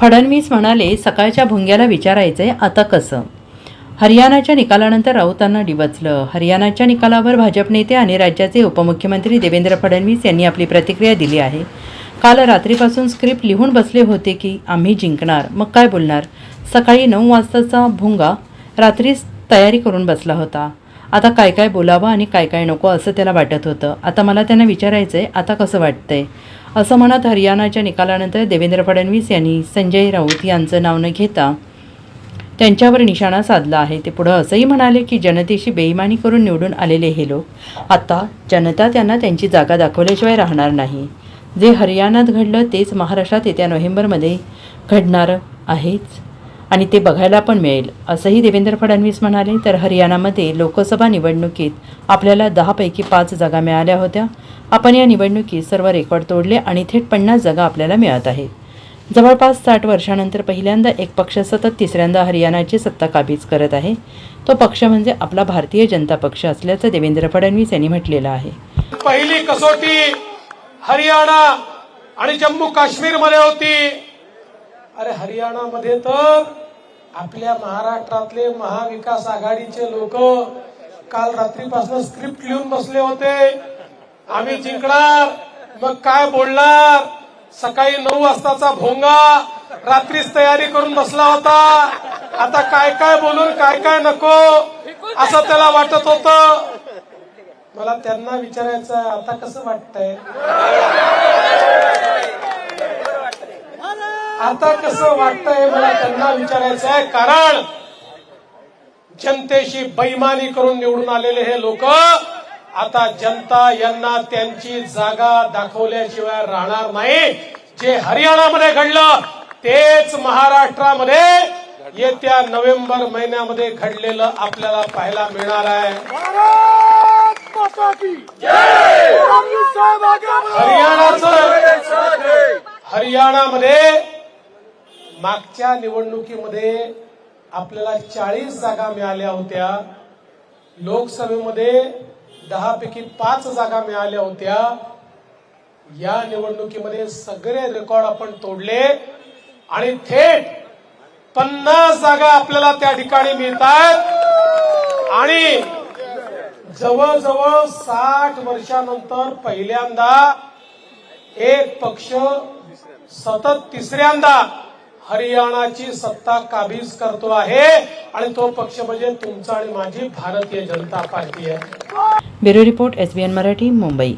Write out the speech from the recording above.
फडणवीस म्हणाले सकाळच्या भुंग्याला विचारायचंय आता कसं? हरियाणाच्या निकालानंतर राऊतांना डिवचलं. हरियाणाच्या निकालावर भाजप नेते आणि राज्याचे उपमुख्यमंत्री देवेंद्र फडणवीस यांनी आपली प्रतिक्रिया दिली आहे. काल रात्रीपासून स्क्रिप्ट लिहून बसले होते की आम्ही जिंकणार. मग काय बोलणार? सकाळी नऊ वाजताचा भुंगा रात्रीच तयारी करून बसला होता. आता काय काय बोलावं आणि काय काय नको असं त्याला वाटत होतं. आता मला त्यांना विचारायचं आहे आता कसं वाटतंय? असं म्हणत हरियाणाच्या निकालानंतर देवेंद्र फडणवीस यांनी संजय राऊत यांचं नाव न घेता त्यांच्यावर निशाणा साधला आहे. ते पुढं असंही म्हणाले की जनतेशी बेईमानी करून निवडून आलेले हे लोक आता जनता त्यांना त्यांची जागा दाखवल्याशिवाय राहणार नाही. जे हरियाणात घडलं तेच महाराष्ट्रात येत्या नोव्हेंबरमध्ये घडणार आहेच. आणि ते बघायला पण मिळेल. असंही देवेंद्र फडणवीस म्हणाले तर हरियाणामध्ये लोकसभा निवडणुकीत आपल्याला दहापैकी पाच जागा मिळाल्या होत्या. आपण या निवडणुकीत सर्व रेकॉर्ड तोडले आणि थेट पन्नास जागा आपल्याला मिळत आहेत जवळपास साठ वर्षानंतर पहिल्यांदा एक पक्ष सतत तिसऱ्यांदा हरियाणाची सत्ता काबीज करत आहे. तो पक्ष म्हणजे आपला भारतीय जनता पक्ष असल्याचं देवेंद्र फडणवीस यांनी म्हटलेलं आहे. पहिली कसोटी हरियाणा आणि जम्मू काश्मीरमध्ये होती. अरे हरियाणामध्ये तर आपल्या महाराष्ट्रातले महाविकास आघाडीचे लोक काल रात्रीपासून स्क्रिप्ट लिहून बसले होते. आम्ही जिंकणार मग काय बोलणार? सकाळी नऊ वाजताचा भोंगा रात्रीच तयारी करून बसला होता. आता काय काय बोलून काय काय नको असं त्याला वाटत होतं. मला त्यांना विचारायचं आहे, आता कसं वाटतंय? आता कसं वाटतंय मला त्यांना विचारायचं आहे? कारण जनतेशी बैमानी करून निवडून आलेले हे लोक आता जनता यांना त्यांची जागा दाखवल्याशिवाय राहणार नाही. जे हरियाणामध्ये घडलं तेच महाराष्ट्रामध्ये येत्या नोव्हेंबर महिन्यामध्ये घडलेलं आपल्याला पाहायला मिळणार आहे. हरियाणाचं हरियाणामध्ये मागच्या निवडणुकीमध्ये आपल्याला चाळीस जागा मिळाल्या होत्या. लोकसभेमध्ये दहापैकी पाच जागा मिळाल्या होत्या. या निवडणुकीमध्ये सगळे रेकॉर्ड आपण तोडले आणि थेट पन्नास जागा आपल्याला त्या ठिकाणी मिळतात. आणि जवळजवळ साठ वर्षानंतर पहिल्यांदा एक पक्ष सतत तिसऱ्यांदा हरियाणाची सत्ता काबीज करतो आहे आणि तो पक्ष म्हणजे तुमचा आणि माझी भारतीय जनता पार्टी आहे. Bureau report S B N Marathi Mumbai.